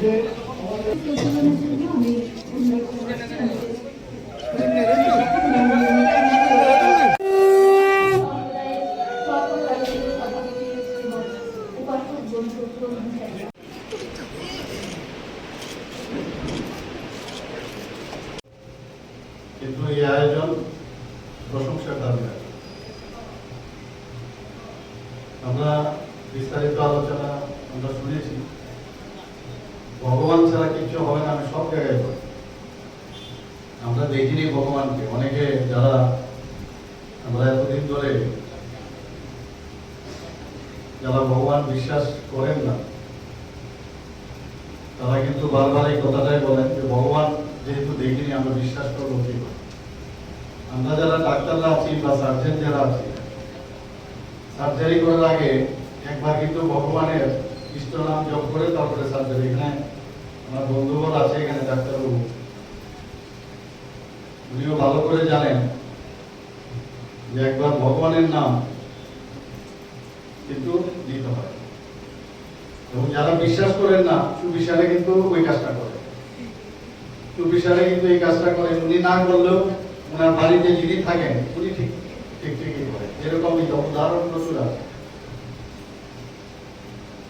কিন্তু এই আয়োজন প্রশংসার দাবি আমরা বিস্তারিত আলোচনা আমরা শুনেছি। ভগবান ছাড়া কিছু হবে না, আমি সব জায়গায় বলি আমরা দেখিনি ভগবানকে। অনেকে যারা আমরা এতদিন ধরে যারা ভগবান বিশ্বাস করেন না, তারা কিন্তু বারবার এই কথাটাই বলেন যে, ভগবান যেহেতু দেখিনি, আমরা বিশ্বাস করব কি আমরা যারা ডাক্তাররা আছি বা সার্জেন যারা আছি সার্জারি করার আগে একবার কিন্তু ভগবানের ইষ্ট নাম জপ করে তারপরে সার্জারি এখানে। আমার বন্ধুবর আছে এখানে, ডাক্তারবাবু। উনিও ভালো করে জানেন যে একবার ভগবানের নাম কিন্তু দিতে হয়। এবং যারা বিশ্বাস করেন না, সুবিশালে কিন্তু ওই কাজটা করে। সুবিশালে কিন্তু এই কাজটা করেন। উনি না করলেও ওনার বাড়িতে যিনি থাকেন, উনি ঠিক ঠিক ঠিকই করে। এরকম উদাহরণ প্রচুর আছে।